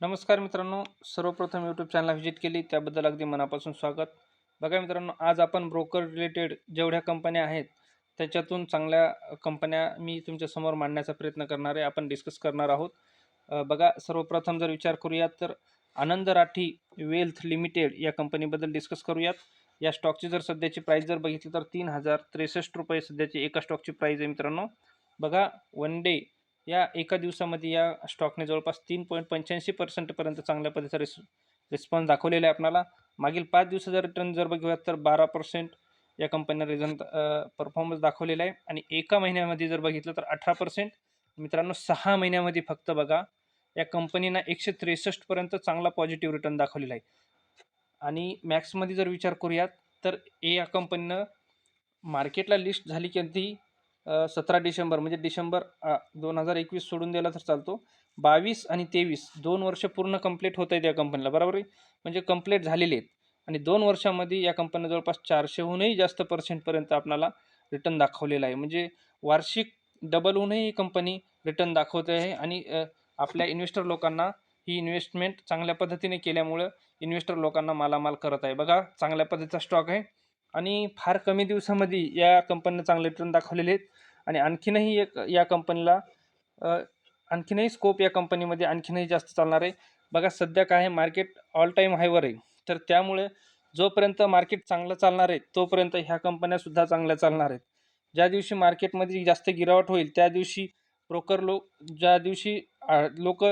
नमस्कार मित्रांनो सर्वप्रथम यूट्यूब चॅनलला व्हिजिट केली. त्याबद्दल अगदी मनापासून स्वागत. बघा मित्रांनो आज आपण ब्रोकर रिलेटेड जेवढ्या कंपन्या आहेत त्याच्यातून चांगल्या कंपन्या मी तुमच्यासमोर मांडण्याचा प्रयत्न करणार आहे. आपण डिस्कस करणार आहोत. बघा सर्वप्रथम जर विचार करूयात तर आनंद राठी वेल्थ लिमिटेड या कंपनीबद्दल डिस्कस करूयात. या स्टॉकची जर सध्याची प्राईस जर बघितली तर तीन हजार त्रेसष्ट रुपये सध्याची एका स्टॉकची प्राईस आहे मित्रांनो. बघा वन डे या एका दिवसामध्ये या स्टॉकने जवळपास तीन पॉईंट पंच्याऐंशी पर्सेंटपर्यंत चांगल्या पद्धतीचा रिस रिस्पॉन्स दाखवलेला आहे आपणाला. मागील पाच दिवसाचा रिटर्न जर बघूयात तर बारा पर्सेंट या कंपनीनं रिझन परफॉर्मन्स दाखवलेला आहे. आणि एका महिन्यामध्ये जर बघितलं तर अठरा पर्सेंट. मित्रांनो सहा महिन्यामध्ये फक्त बघा या कंपनीनं एकशे त्रेसष्टपर्यंत चांगला पॉझिटिव्ह रिटर्न दाखवलेला आहे. आणि मॅक्समध्ये जर विचार करूयात तर ए या कंपनीनं मार्केटला लिस्ट झाली की अगदी सतरा डिसेंबर म्हणजे डिसेंबर दोन हजार एकवीस सोडून दिला तर चालतो. बावीस आणि तेवीस दोन वर्ष पूर्ण कंप्लीट होत आहेत या कंपनीला बरोबर आहे? म्हणजे कंप्लीट झालेले आहेत. आणि दोन वर्षामध्ये या कंपनीनं जवळपास चारशेहूनही जास्त पर्सेंटपर्यंत आपल्याला रिटर्न दाखवलेला आहे. म्हणजे वार्षिक डबलहूनही ही कंपनी रिटर्न दाखवते आहे आणि आपल्या इन्व्हेस्टर लोकांना ही इन्व्हेस्टमेंट चांगल्या पद्धतीने केल्यामुळं इन्व्हेस्टर लोकांना मालामाल करत आहे. बघा चांगल्या पद्धतीचा स्टॉक आहे. आणि फार कमी दिवसामध्ये या कंपनीनं चांगले रिटर्न दाखवलेले आहेत. आणि आणखीनही एक या कंपनीला आणखीनही स्कोप या कंपनीमध्ये आणखीनही जास्त चालणार आहे. बघा सध्या काय आहे मार्केट ऑल टाईम हायवर आहे. तर त्यामुळे जोपर्यंत मार्केट चांगलं चालणार आहे तोपर्यंत ह्या कंपन्यासुद्धा चांगल्या चालणार आहेत. ज्या दिवशी मार्केटमध्ये जास्त गिरावट होईल त्या दिवशी ब्रोकर लोक ज्या दिवशी लोक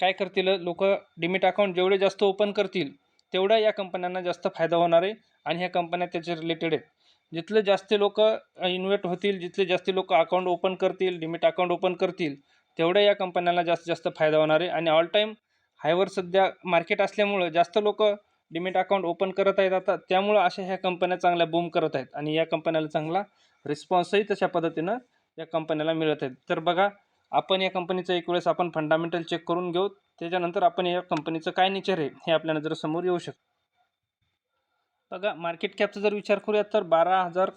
काय करतील लोक डिमिट अकाउंट जेवढे जास्त ओपन करतील तेवढा या कंपन्यांना जास्त फायदा होणार आहे. आणि ह्या कंपन्या त्याच्या रिलेटेड आहेत. जिथले जास्त लोक इन्व्हेट होतील जिथले जास्त लोक अकाउंट ओपन करतील डिमिट अकाउंट ओपन करतील तेवढ्या या कंपन्यांना जास्तीत जास्त फायदा होणार आहे. आणि ऑल टाईम हायवर सध्या मार्केट असल्यामुळं जास्त लोक डिमिट अकाउंट ओपन करत आहेत आता. त्यामुळं अशा ह्या कंपन्या चांगल्या बूम करत आहेत. आणि या कंपन्याला चांगला रिस्पॉन्सही तशा पद्धतीनं या कंपन्याला मिळत आहेत. तर बघा आपण या कंपनीचं एक वेळेस आपण फंडामेंटल चेक करून घेऊ. त्याच्यानंतर आपण या कंपनीचं काय नेचर आहे हे आपल्याला जर समोर येऊ शकतो. बघा मार्केट कॅपचा जर विचार करूयात तर बारा हजार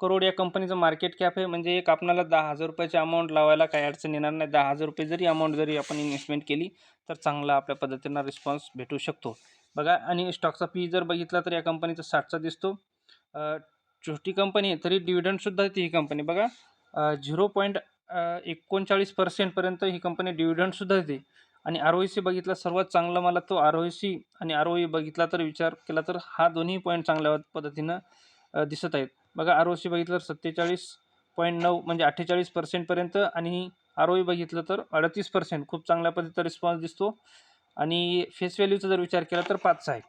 करोड या कंपनीचं मार्केट कॅप आहे. म्हणजे एक आपणाला दहा हजार रुपयाची अमाऊंट लावायला काही अडचण येणार नाही. दहा हजार रुपये जरी अमाऊंट जरी आपण इन्व्हेस्टमेंट केली तर चांगला आपल्या पद्धतीनं रिस्पॉन्स भेटू शकतो. बघा आणि स्टॉकचा पी जर बघितला तर या कंपनीचा साठचा दिसतो. छोटी कंपनी आहे तरी डिव्हिडंडसुद्धा देते ही कंपनी बघा झिरो पॉईंट एकोणचाळीस पर्सेंटपर्यंत ही कंपनी डिव्हिडंडसुद्धा देते. आणि आर ओ सी बघितला सर्वात चांगला मला तो आर ओ सी आणि आर ओ ई बघितला तर विचार केला तर हा दोन्ही पॉईंट चांगल्या पद्धतीनं दिसत आहेत. बघा आर ओ सी बघितलं तर सत्तेचाळीस पॉईंट नऊ म्हणजे अठ्ठेचाळीस पर्सेंटपर्यंत आणि आर ओ ई बघितलं तर अडतीस पर्सेंट खूप चांगल्या पद्धतीचा रिस्पॉन्स दिसतो. आणि फेस व्हॅल्यूचा जर विचार केला तर पाचचा आहे.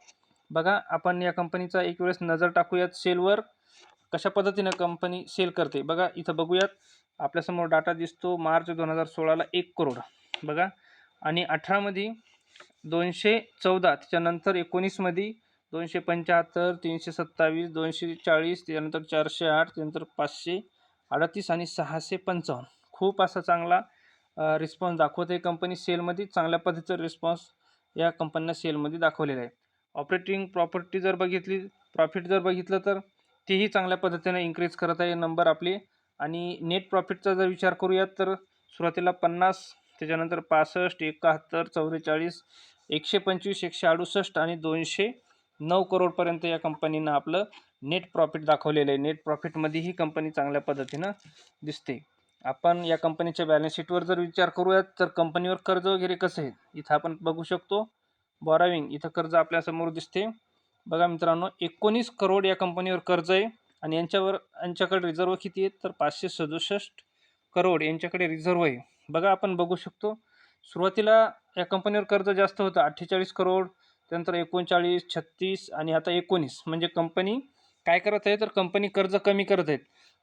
बघा आपण या कंपनीचा एक वेळेस नजर टाकूयात सेलवर कशा पद्धतीनं कंपनी सेल करते? बघा इथं बघूयात. आपल्यासमोर डाटा दिसतो. मार्च दोन हजार सोळाला एक करोड बघा आणि अठरामध्ये दोनशे चौदा त्याच्यानंतर एकोणीसमध्ये दोनशे पंच्याहत्तर तीनशे सत्तावीस दोनशे चाळीस त्यानंतर चारशे आठ त्यानंतर पाचशे अडतीस आणि सहाशे पंचावन्न. खूप असा चांगला रिस्पॉन्स दाखवते कंपनी सेलमध्ये चांगल्या पद्धतीचा रिस्पॉन्स या कंपनीनं सेलमध्ये दाखवलेला आहे. ऑपरेटिंग प्रॉपर्टी जर बघितली प्रॉफिट जर बघितलं तर तेही चांगल्या पद्धतीने इन्क्रीज करत आहे. नंबर आपले. आणि नेट प्रॉफिटचा जर विचार करूयात तर सुरुवातीला पन्नास त्याच्यानंतर पासष्ट एकाहत्तर चौवेचाळीस एकशे पंचवीस एकशे अडुसष्ट आणि दोनशे नऊ करोडपर्यंत या कंपनीनं आपलं नेट प्रॉफिट दाखवलेलं आहे. नेट प्रॉफिटमध्ये ही कंपनी चांगल्या पद्धतीनं दिसते. आपण या कंपनीच्या बॅलन्स शीटवर जर विचार करूयात तर कंपनीवर कर्ज वगैरे कसं आहे? इथं आपण बघू शकतो बॉराविंग इथं कर्ज आपल्यासमोर दिसते. बघा मित्रांनो एकोणीस करोड या कंपनीवर कर्ज आहे आणि यांच्यावर यांच्याकडे रिझर्व किती आहेत? तर पाचशे सदुसष्ट करोड यांच्याकडे रिझर्व आहे. बघा आपण बघू शकतो सुरुवातीला या कंपनीवर कर्ज जास्त होतं अठ्ठेचाळीस करोड त्यानंतर एकोणचाळीस छत्तीस आणि आता एकोणीस. म्हणजे कंपनी काय करत आहे? तर कंपनी कर्ज कमी करत आहेत.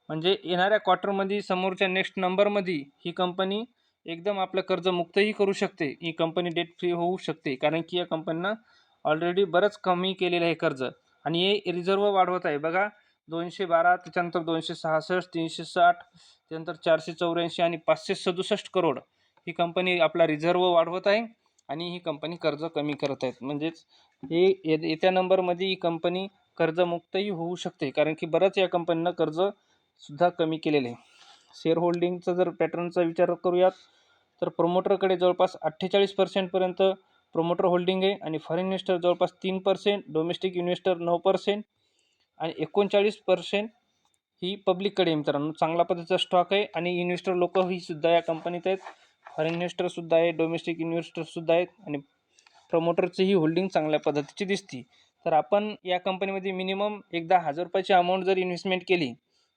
म्हणजे येणाऱ्या क्वार्टरमध्ये समोरच्या नेक्स्ट नंबरमध्ये ही कंपनी एकदम आपलं कर्ज मुक्तही करू शकते. ही कंपनी डेट फ्री होऊ शकते. कारण की या कंपनीनं ऑलरेडी बरंच कमी केलेलं आहे कर्ज. आणि हे रिझर्व वाढवत आहे. बघा दोनशे बारा त्याच्यानंतर दोनशे सहासष्ट तीनशे साठ त्यानंतर चारशे चौऱ्याऐंशी आणि पाचशे सदुसष्ट करोड ही कंपनी आपला रिझर्व वाढवत आहे आणि ही कंपनी कर्ज कमी करत आहेत. म्हणजेच हे येत्या नंबरमध्ये ही कंपनी कर्जमुक्तही होऊ शकते कारण की बरंच या कंपनीनं कर्जसुद्धा कमी केलेले आहे. शेअर होल्डिंगचा जर पॅटर्नचा विचार करूयात तर प्रमोटरकडे जवळपास अठ्ठेचाळीस पर्सेंटपर्यंत प्रोमोटर होल्डिंग आहे आणि फॉरेन इन्व्हेस्टर जवळपास तीन पर्सेंट डोमेस्टिक इन्व्हेस्टर नऊ पर्सेंट आणि एकोणचाळीस पर्सेंट ही पब्लिककडे आहे मित्रांनो. चांगला पद्धतीचा स्टॉक आहे आणि इन्व्हेस्टर लोक ही सुद्धा या कंपनीत आहेत. फॉरेन इन्व्हेस्टरसुद्धा आहे डोमेस्टिक इन्व्हेस्टरसुद्धा आहेत आणि प्रमोटरची ही होल्डिंग चांगल्या पद्धतीची दिसती. तर आपण या कंपनीमध्ये मिनिमम एकदा हजार रुपयाची अमाऊंट जर इन्व्हेस्टमेंट केली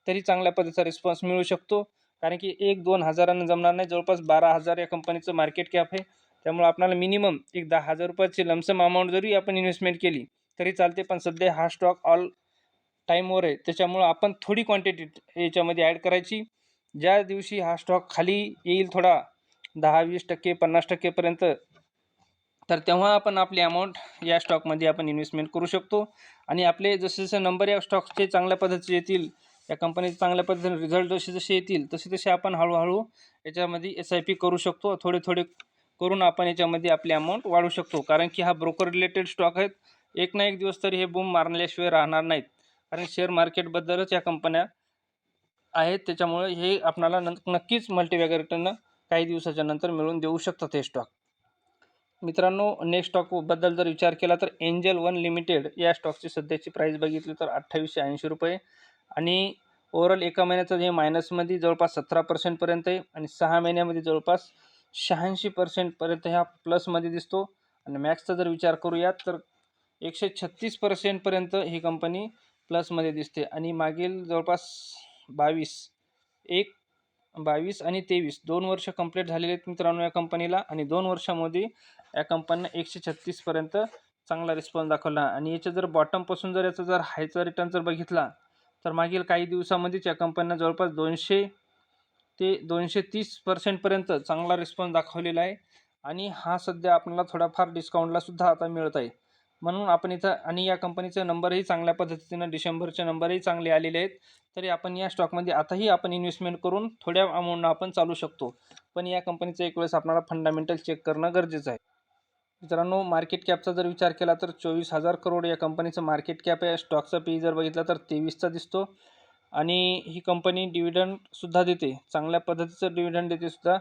तरी चांगल्या पद्धतीचा रिस्पॉन्स मिळू शकतो. कारण की एक दोन हजारानं जमणार नाही. जवळपास बारा हजार या कंपनीचं मार्केट कॅप आहे. त्यामुळे आपल्याला मिनिमम एक दहा हजार रुपयाची लमसम अमाऊंट जरी आपण इन्व्हेस्टमेंट केली तरी चालते. पण सध्या हा स्टॉक ऑल टाईमवर आहे. त्याच्यामुळं आपण थोडी क्वांटिटी याच्यामध्ये ॲड करायची. ज्या दिवशी हा स्टॉक खाली येईल थोडा दहा वीस टक्के पन्नास टक्केपर्यंत तर तेव्हा आपण आपली अमाऊंट या स्टॉकमध्ये आपण इन्व्हेस्टमेंट करू शकतो. आणि आपले जसे जसे नंबर या स्टॉक्सचे चांगल्या पद्धतीचे येतील या कंपनीचे चांगल्या पद्धतीने रिझल्ट जसे जसे येतील तसे तसे आपण हळूहळू याच्यामध्ये एस आय पी करू शकतो. थोडे थोडे करून आपण याच्यामध्ये आपली अमाऊंट वाढवू शकतो. कारण की हा ब्रोकर रिलेटेड स्टॉक आहेत. एक ना एक दिवस तरी हे बूम मारल्याशिवाय राहणार नाहीत. कारण शेअर मार्केटबद्दलच या कंपन्या आहेत. त्याच्यामुळे हे आपणाला न नक्कीच मल्टीवॅगर काही दिवसाच्या नंतर मिळवून देऊ शकतात हे स्टॉक मित्रांनो नेक्स्ट स्टॉकबद्दल जर विचार केला तर एंजल वन लिमिटेड या स्टॉकची सध्याची प्राईस बघितली तर अठ्ठावीसशे ऐंशी रुपये आणि ओव्हरऑल एका महिन्याचं हे मायनसमध्ये जवळपास सतरा पर्सेंटपर्यंत आहे आणि सहा महिन्यामध्ये जवळपास शहाऐंशी पर्सेंटपर्यंत ह्या प्लसमध्ये दिसतो. आणि मॅक्सचा जर विचार करूयात तर एकशे छत्तीस पर्सेंटपर्यंत ही कंपनी प्लसमध्ये दिसते. आणि मागील जवळपास बावीस एक बावीस आणि तेवीस दोन वर्ष कंप्लीट झालेले आहेत मित्रांनो या कंपनीला आणि दोन वर्षामध्ये या कंपनीनं एकशे छत्तीसपर्यंत चांगला रिस्पॉन्स दाखवला. आणि याच्या जर बॉटमपासून जर याचा जर हायचा रिटर्न जर बघितला तर मागील काही दिवसामध्येच या कंपनीनं जवळपास दोनशे ते दोनशे तीस पर्सेंटपर्यंत चांगला रिस्पॉन्स दाखवलेला आहे. आणि हा सध्या आपल्याला थोडाफार डिस्काउंटलासुद्धा आता मिळत आहे. म्हणून आपण इथं आणि या कंपनीचे नंबरही चांगल्या पद्धतीनं डिसेंबरचे नंबरही चांगले आलेले आहेत. तरी आपण या स्टॉकमध्ये आताही आपण इन्व्हेस्टमेंट करून थोड्या अमाऊंटनं आपण चालू शकतो. पण या कंपनीचं एक वेळेस आपल्याला फंडामेंटल चेक करणं गरजेचं आहे. मित्रांनो मार्केट कॅपचा जर विचार केला तर चोवीस हजार करोड या कंपनीचं मार्केट कॅप आहे. स्टॉकचा पी जर बघितला तर तेवीसचा दिसतो. आणि ही कंपनी डिव्हिडंडसुद्धा देते. चांगल्या पद्धतीचं डिव्हिडंड देते सुद्धा.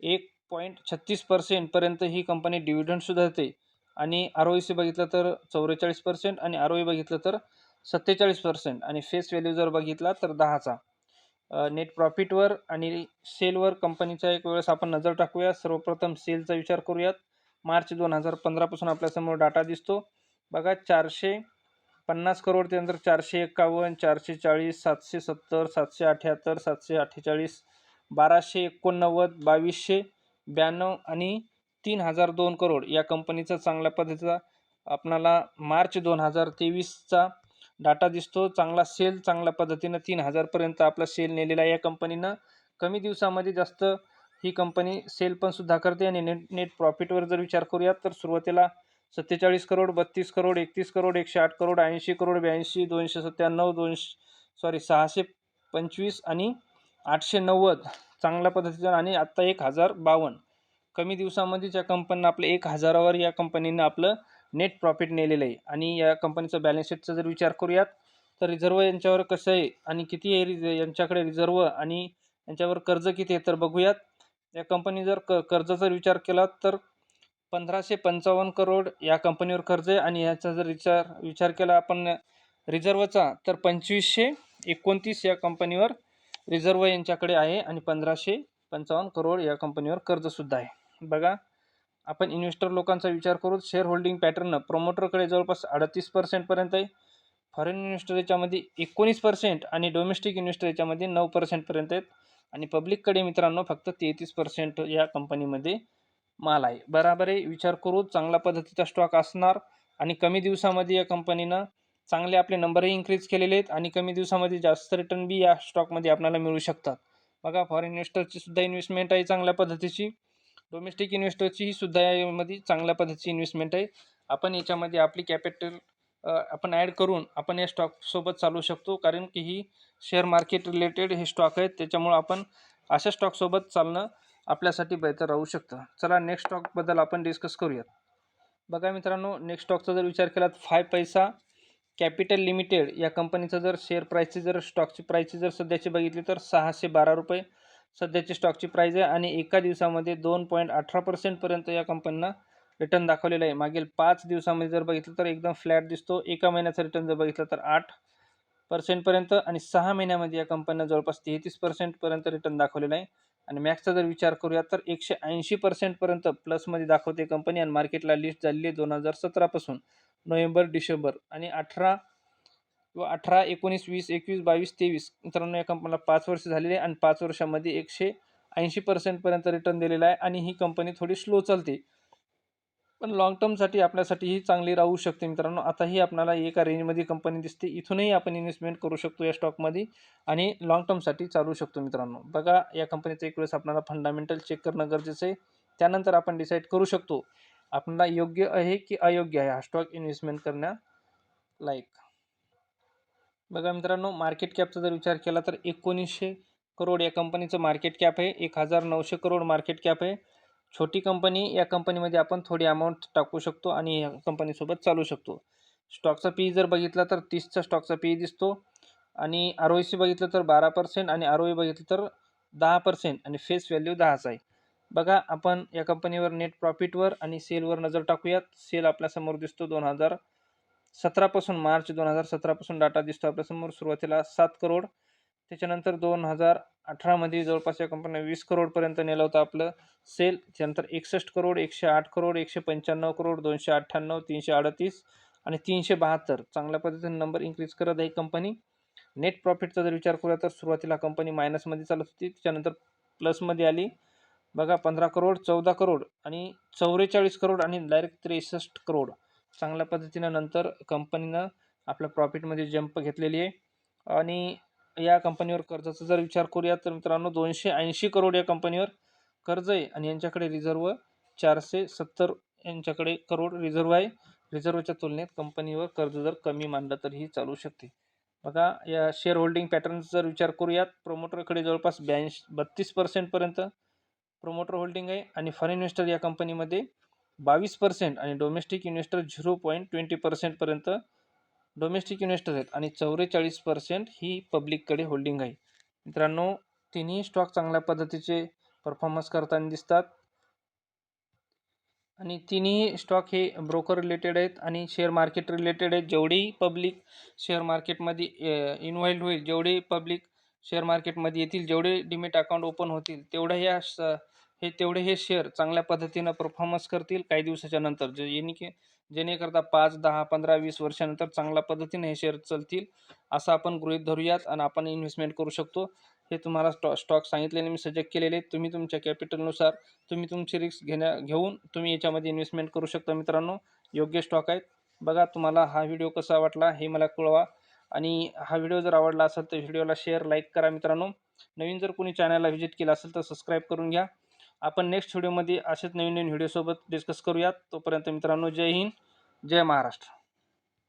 एक पॉईंट छत्तीस पर्सेंटपर्यंत ही कंपनी डिव्हिडंडसुद्धा देते. आणि आर ओ सी बघितलं तर चौवेचाळीस पर्सेंट आणि आर ओ बघितलं तर सत्तेचाळीस पर्सेंट आणि फेस व्हॅल्यू जर बघितला तर दहाचा. नेट प्रॉफिटवर आणि सेलवर कंपनीचा एक वेळेस आपण नजर टाकूया. सर्वप्रथम सेलचा विचार करूयात. मार्च दोन हजार पंधरापासून आपल्यासमोर डाटा दिसतो. बघा चारशे पन्नास करोड त्यानंतर चारशे एक्कावन्न चारशे चाळीस सातशे सत्तर सातशे अठ्याहत्तर सातशे अठ्ठेचाळीस बाराशे एकोणनव्वद बावीसशे ब्याण्णव आणि तीन हजार दोन करोड या कंपनीचा चांगल्या पद्धतीचा आपणाला मार्च दोन हजार तेवीसचा डाटा दिसतो. चांगला सेल चांगल्या पद्धतीनं तीन हजारपर्यंत आपला सेल नेलेला या कंपनीनं. कमी दिवसामध्ये जास्त ही कंपनी सेल पण सुद्धा करते आणि नेट नेट प्रॉफिटवर जर विचार करूयात तर सुरुवातीला सत्तेचाळीस करोड बत्तीस करोड एकतीस करोड एकशे आठ करोड ऐंशी करोड ब्याऐंशी दोनशे सत्त्याण्णव दोनशे सॉरी सहाशे पंचवीस आणि आठशे नव्वद चांगल्या पद्धतीचं आणि आत्ता एक हजार बावन्न. कमी दिवसामध्येच या कंपनीनं आपलं एक हजारावर या कंपनीनं आपलं नेट प्रॉफिट नेलेलं आहे. आणि या कंपनीचं बॅलन्स शीटचा जर विचार करूयात तर रिझर्व यांच्यावर कसं आहे आणि किती आहे रिझ यांच्याकडे रिझर्व आणि यांच्यावर कर्ज किती आहे तर बघूयात. या कंपनी जर क कर्जाचा विचार केला तर पंधराशे पंचावन्न करोड या कंपनीवर कर्ज आहे. आणि याचा जर विचार विचार केला आपण रिझर्वचा तर पंचवीसशे एकोणतीस या कंपनीवर रिझर्व यांच्याकडे आहे. आणि पंधराशे पंचावन्न करोड या कंपनीवर कर्जसुद्धा आहे. बघा आपण इन्व्हेस्टर लोकांचा विचार करू शेअर होल्डिंग पॅटर्न प्रमोटरकडे जवळपास अडतीस पर्सेंटपर्यंत आहे. फॉरेन इन्व्हेस्टर याच्यामध्ये एकोणीस पर्सेंट आणि डोमेस्टिक इन्व्हेस्टर याच्यामध्ये नऊ पर्सेंटपर्यंत आहेत. आणि पब्लिककडे मित्रांनो फक्त तेहतीस पर्सेंट या कंपनीमध्ये माल आहे. बराबर आहे? विचार करू चांगल्या पद्धतीचा स्टॉक असणार आणि कमी दिवसामध्ये या कंपनीनं चांगले आपले नंबरही इन्क्रीज केलेले आहेत आणि कमी दिवसामध्ये जास्त रिटर्न बी या स्टॉकमध्ये आपल्याला मिळू शकतात. बघा फॉरेन इन्व्हेस्टरची सुद्धा इन्व्हेस्टमेंट आहे चांगल्या पद्धतीची. डोमेस्टिक इन्व्हेस्टरचीही सुद्धा यामध्ये चांगल्या पद्धतीची इन्व्हेस्टमेंट आहे. आपण याच्यामध्ये आपली कॅपिटल आपण ॲड करून आपण या स्टॉकसोबत चालू शकतो. कारण की ही शेअर मार्केट रिलेटेड हे स्टॉक आहेत. त्याच्यामुळं आपण अशा स्टॉकसोबत चालणं आपल्यासाठी बेहतर राहू शकतं. चला नेक्स्ट स्टॉकबद्दल आपण डिस्कस करूयात. बघा मित्रांनो नेक्स्ट स्टॉकचा जर विचार केला तर फाय पैसा कॅपिटल लिमिटेड या कंपनीचं जर शेअर प्राईसची जर स्टॉकची प्राईसची जर सध्याची बघितली तर सहाशे बारा रुपये सध्याची स्टॉकची प्राईज आहे आणि एका दिवसामध्ये दोन पॉईंट अठरा पर्सेंटपर्यंत या कंपनीनं रिटर्न दाखवलेलं आहे. मागील पाच दिवसामध्ये जर बघितलं तर एकदम फ्लॅट दिसतो. एका महिन्याचा रिटर्न जर बघितलं तर आठ पर्सेंटपर्यंत आणि सहा महिन्यामध्ये या कंपनीनं जवळपास तेहतीस पर्सेंटपर्यंत रिटर्न दाखवलेला आहे. आणि मॅक्सचा जर विचार करूया तर एकशे ऐंशी पर्सेंटपर्यंत प्लसमध्ये दाखवते कंपनी आणि मार्केटला लिस्ट झालेली आहे दोन हजार सतरापासून नोव्हेंबर डिसेंबर आणि अठरा किंवा अठरा एकोणीस वीस एकवीस बावीस तेवीस मित्रांनो या कंपनीला पाच वर्ष झालेली आहे आणि पाच वर्षामध्ये एकशे ऐंशी पर्सेंटपर्यंत रिटर्न दिलेला आहे आणि ही कंपनी थोडी स्लो चालते. पण लॉंग टर्मसाठी आपल्यासाठी ही चांगली राहू शकते मित्रांनो. आताही आपल्याला एका रेंजमध्ये कंपनी दिसते. इथूनही आपण इन्व्हेस्टमेंट करू शकतो या स्टॉकमध्ये आणि लॉंग टर्मसाठी चालू शकतो मित्रांनो. बघा या कंपनीचं एक वेळेस आपल्याला फंडामेंटल चेक करणं गरजेचं आहे. त्यानंतर आपण डिसाईड करू शकतो. आपल्याला योग्य आहे की अयोग्य आहे हा स्टॉक इन्व्हेस्टमेंट करण्या लाईक बघा मित्रांनो मार्केट कॅपचा जर विचार केला तर एकोणीसशे करोड या कंपनीचं मार्केट कॅप आहे. एक हजार नऊशे करोड मार्केट कॅप आहे. छोटी कंपनी या कंपनीमध्ये आपण थोडी अमाऊंट टाकू शकतो आणि या कंपनीसोबत चालू शकतो. स्टॉकचा पी जर बघितला तर तीसचा स्टॉकचा पी दिसतो. आणि आर ओ सी बघितलं तर बारा पर्सेंट आणि आर ओ बघितलं तर दहा पर्सेंट आणि फेस व्हॅल्यू दहाच आहे. बघा आपण या कंपनीवर नेट प्रॉफिटवर आणि सेलवर नजर टाकूयात. सेल आपल्यासमोर दिसतो दोन हजार सतरापासून मार्च दोन हजार सतरापासून डाटा दिसतो. आपल्यासमोर सुरुवातीला सात करोड त्याच्यानंतर दोन हजार अठरामध्ये जवळपास या कंपनीने वीस करोडपर्यंत नेलं होतं आपलं सेल त्यानंतर एकसष्ट करोड एकशे आठ करोड एकशे पंच्याण्णव करोड दोनशे अठ्ठ्याण्णव तीनशे अडतीस आणि तीनशे बहात्तर. चांगल्या पद्धतीने नंबर इन्क्रीज करत आहे कंपनी नेट प्रॉफिटचा जर विचार करूया तर सुरुवातीला कंपनी मायनसमध्ये चालत होती. त्याच्यानंतर प्लसमध्ये आली. बघा पंधरा करोड चौदा करोड आणि चौवेचाळीस करोड आणि डायरेक्ट त्रेसष्ट करोड. चांगल्या पद्धतीनं नंतर कंपनीनं आपल्या प्रॉफिटमध्ये जंप घेतलेली आहे. आणि या कंपनीवर कर्जाचा जर विचार करूया तर मित्रांनो दोनशे ऐंशी करोड या कंपनीवर कर्ज आहे. आणि यांच्याकडे रिझर्व चारशे सत्तर यांच्याकडे करोड रिझर्व आहे. रिझर्वच्या तुलनेत कंपनीवर कर्ज जर कमी मानलं तर ही चालू शकते. बघा या शेअर होल्डिंग पॅटर्नचा जर विचार करूयात प्रोमोटरकडे जवळपास ब्याऐंशी बत्तीस पर्सेंटपर्यंत प्रोमोटर होल्डिंग आहे. आणि फॉरेन इन्व्हेस्टर या कंपनीमध्ये बावीस पर्सेंट आणि domestic investor zero point twenty पर्सेंटपर्यंत domestic investor आहेत आणि चौवेचाळीस पर्सेंट ही पब्लिककडे होल्डिंग आहे. मित्रांनो तिन्ही स्टॉक चांगल्या पद्धतीचे परफॉर्मन्स करताना दिसतात. आणि तिन्ही स्टॉक हे ब्रोकर रिलेटेड आहेत आणि शेअर मार्केट रिलेटेड आहेत. जेवढी पब्लिक शेअर मार्केटमध्ये इन्व्हॉल्ड होईल जेवढे पब्लिक शेअर मार्केटमध्ये येतील जेवढे डिमेट अकाउंट ओपन होतील तेवढ्या या स हे तेवढे हे शेअर चांगल्या पद्धतीनं परफॉर्मन्स करतील काही दिवसाच्या नंतर. जे येणे की जेणेकरता पाच दहा पंधरा वीस वर्षानंतर चांगल्या पद्धतीने हे शेअर चालतील असं आपण गृहित धरूयात आणि आपण इन्व्हेस्टमेंट करू शकतो. हे तुम्हाला स्टॉ स्टॉक सांगितलेले मी सजेक्ट केलेले तुम्ही तुमच्या कॅपिटलनुसार तुम्ही तुमची रिस्क घेण्या घेऊन तुम्ही याच्यामध्ये इन्व्हेस्टमेंट करू शकता मित्रांनो. योग्य स्टॉक आहेत. बघा तुम्हाला हा व्हिडिओ कसा वाटला हे मला कळवा. आणि हा व्हिडिओ जर आवडला असेल तर व्हिडिओला शेअर लाईक करा मित्रांनो. नवीन जर कोणी चॅनलला व्हिजिट केलं असेल तर सबस्क्राईब करून घ्या. आपण नेक्स्ट व्हिडिओमध्ये असेच नवीन नवीन व्हिडिओसोबत डिस्कस करूयात. तोपर्यंत मित्रांनो जय हिंद जय महाराष्ट्र.